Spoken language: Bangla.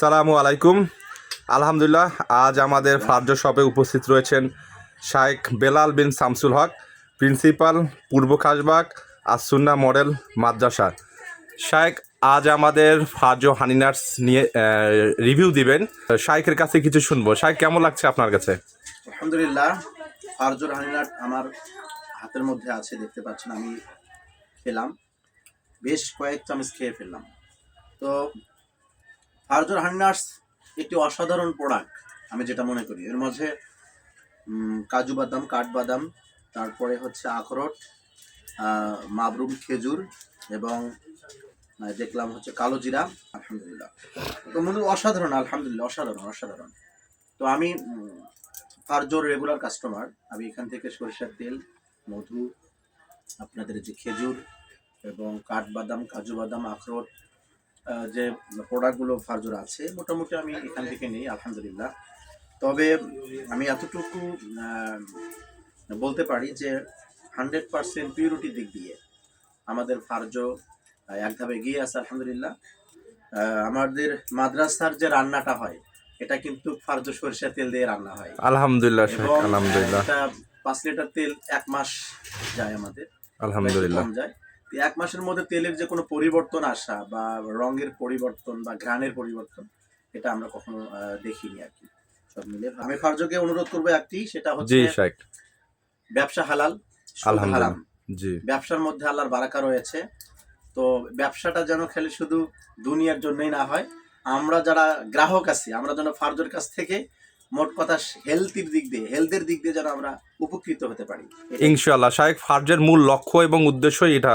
সালামু আলাইকুম। আলহামদুলিল্লাহ, আজ আমাদের ফার্জ শপে উপস্থিত রয়েছেন শাইখ বেলাল বিন শামসুল হক, প্রিন্সিপাল, পূর্ব খাসবাগ আসুন্না মডেল, মাদ্রাসা। শাইখ আজ আমাদের ফার্জ হানিনার্স নিয়ে রিভিউ দিবেন। শাইখের কাছে কিছু শুনব। শাইখ কেমন লাগছে আপনার কাছে? আলহামদুলিল্লাহ ফারজুর হানিনাট আমার হাতের মধ্যে আছে, দেখতে পাচ্ছেন আমি খেলাম। বেশ কয়েক চামচ খেয়ে ফেললাম। তো ফারজুর হানিনাটস একটি অসাধারণ প্রোডাক্ট আমি যেটা মনে করি। এর মাঝে কাজু বাদাম কাঠবাদাম তারপরে হচ্ছে আখরোট মাবরুম খেজুর এবং দেখলাম হচ্ছে কালো জিরা, আলহামদুলিল্লাহ। তো মনে অসাধারণ, আলহামদুলিল্লাহ, অসাধারণ অসাধারণ। তো আমি ফারজোর রেগুলার কাস্টমার, আমি এখান থেকে সরিষার তেল, মধু, আপনাদের যে খেজুর এবং কাঠবাদাম কাজু বাদাম, আখরোট যে প্রোডাক্টগুলো ফারজোর আছে মোটামুটি আমি এখান থেকে নিই আলহামদুলিল্লাহ। তবে আমি এতটুকু বলতে পারি যে হান্ড্রেড পার্সেন্ট পিউরিটির দিক দিয়ে আমাদের ফার্জো এক ধাপে এগিয়ে আছে আলহামদুলিল্লাহ। আহ, আমাদের মাদ্রাসার যে রান্নাটা হয় এটা কিন্তু ফার্জো সরিষা তেল দিয়ে রান্না হয়। আলহামদুলিল্লাহ আলহামদুলিল্লাহ। পাঁচ লিটার তেল এক মাস যায় আমাদের আলহামদুলিল্লাহ। যায়। এক মাসের মধ্যে তেলের যে কোনো পরিবর্তন আসা বা রঙের পরিবর্তন বা ঘ্রাণের পরিবর্তন এটা আমরা কখনো দেখিনি আর কি। সব মিলে আমি ফার্জকে অনুরোধ করব একটি সেটা হচ্ছে ব্যবসা হালাল হারাম। জি। ব্যবসার মধ্যে আল্লাহর বারাকা রয়েছে। তো ব্যবসাটা যেন খেলে শুধু দুনিয়ার জন্যই না হয় আমরা যারা গ্রাহক আছি আমরা যেন ফার্জোর কাছ থেকে মোট কথা হেলথের দিক দিয়ে হেলথের দিক দিয়ে যেন আমরা উপকৃত হতে পারি। ইনশাআল্লাহ শাইখ ফার্জের মূল লক্ষ্য এবং উদ্দেশ্যই এটা